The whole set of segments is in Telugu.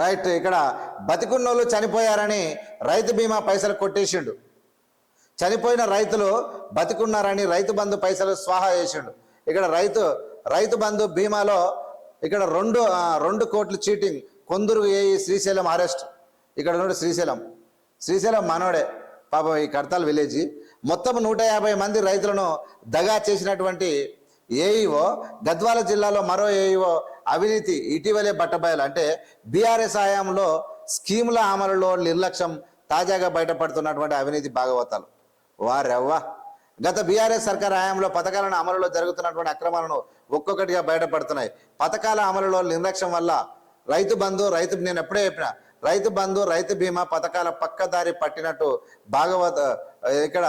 రైట్ ఇక్కడ బతికున్నోళ్ళు చనిపోయారని రైతు బీమా పైసలు కొట్టేసిండు. చనిపోయిన రైతులు బతికున్నారని రైతు బంధు పైసలు స్వాహా చేసిండు. ఇక్కడ రైతు రైతు బంధు బీమాలో ఇక్కడ రెండు రెండు కోట్లు చీటింగ్. కొందరు ఏ శ్రీశైలం అరెస్ట్. ఇక్కడ నుండి శ్రీశైలం. శ్రీశైలం మనోడే పాపం ఈ కడతాల్ విలేజ్. మొత్తం నూట యాభై మంది రైతులను దగా చేసినటువంటి ఏఈఓ గద్వాల జిల్లాలో మరో ఏఈఓ అవినీతి ఇటీవలే బట్టబయలు. అంటే బీఆర్ఎస్ హయాంలో స్కీముల అమలులో నిర్లక్ష్యం తాజాగా బయటపడుతున్నటువంటి అవినీతి భాగవతాలు. వారెవ్వా గత బీఆర్ఎస్ సర్కార్ హయాంలో పథకాలను అమలులో జరుగుతున్నటువంటి అక్రమాలను ఒక్కొక్కటిగా బయటపడుతున్నాయి. పథకాల అమలులో నిర్లక్ష్యం వల్ల రైతు బంధు రైతు నేను ఎప్పుడే చెప్పిన రైతు బంధు రైతు బీమా పథకాల పక్కదారి పట్టినట్టు భాగవత ఇక్కడ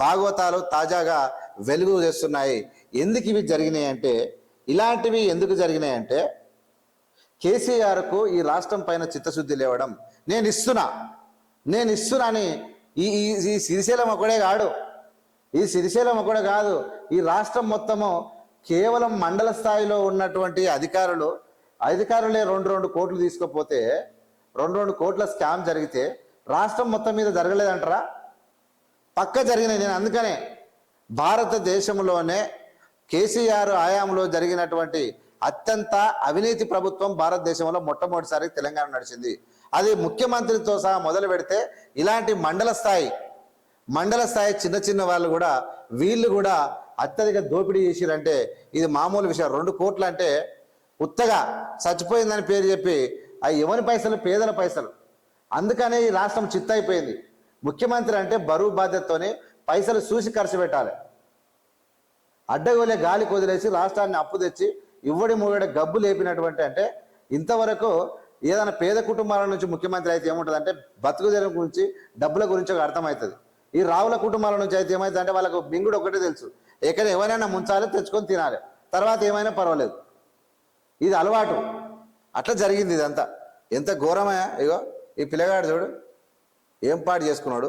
భాగవతాలు తాజాగా వెలుగు చేస్తున్నాయి ఎందుకు ఇవి జరిగినాయి అంటే ఇలాంటివి ఎందుకు జరిగినాయి అంటే కేసీఆర్కు ఈ రాష్ట్రం పైన చిత్తశుద్ధి లేవడం. నేను ఇస్తున్నా. నేను ఇస్తున్నా అని ఈ ఈ ఈ సిరిశైలం ఒకడే కాడు. ఈ సిరిశైలం ఒకడే కాదు. ఈ రాష్ట్రం మొత్తము కేవలం మండల స్థాయిలో ఉన్నటువంటి అధికారులు అధికారులే రెండు రెండు కోట్లు తీసుకుపోతే రెండు రెండు కోట్ల స్కామ్ జరిగితే రాష్ట్రం మొత్తం మీద జరగలేదంటారా? పక్క జరిగినాయి. నేను అందుకనే భారతదేశంలోనే కేసీఆర్ ఆయాంలో జరిగినటువంటి అత్యంత అవినీతి ప్రభుత్వం భారతదేశంలో మొట్టమొదటిసారి తెలంగాణ నడిచింది. అది ముఖ్యమంత్రితో సహా మొదలు పెడితే ఇలాంటి మండల స్థాయి మండల స్థాయి చిన్న చిన్న వాళ్ళు కూడా వీళ్ళు కూడా అత్యధిక దోపిడీ చేసిరంటే ఇది మామూలు విషయం. రెండు కోట్లు అంటే ఉత్తగా చచ్చిపోయిందని పేరు చెప్పి అవి ఎవరి పైసలు? పేదల పైసలు. అందుకనే ఈ రాష్ట్రం చిత్తైపోయింది. ముఖ్యమంత్రి అంటే బరువు బాధ్యతతోనే పైసలు చూసి ఖర్చు పెట్టాలి. అడ్డగోలే గాలి కుదిలేసి రాష్ట్రాన్ని అప్పు తెచ్చి ఇవ్వడి మూగడ గబ్బు లేపినటువంటి అంటే ఇంతవరకు ఏదైనా పేద కుటుంబాల నుంచి ముఖ్యమంత్రి అయితే ఏముంటుంది అంటే బతుకు తెరువు గురించి డబ్బుల గురించి ఒక అర్థమవుతుంది. ఈ రావుల కుటుంబాల నుంచి అయితే ఏమైంది అంటే వాళ్ళకు మింగుడు ఒకటే తెలుసు. ఎక్కడ ఎవరైనా ముంచాలి తెచ్చుకొని తినాలి. తర్వాత ఏమైనా పర్వాలేదు. ఇది అలవాటు. అట్లా జరిగింది ఇదంతా. ఎంత ఘోరమయ్యా? ఇగో ఈ పిల్లగాడు చూడు ఏం పాటు చేసుకున్నాడు?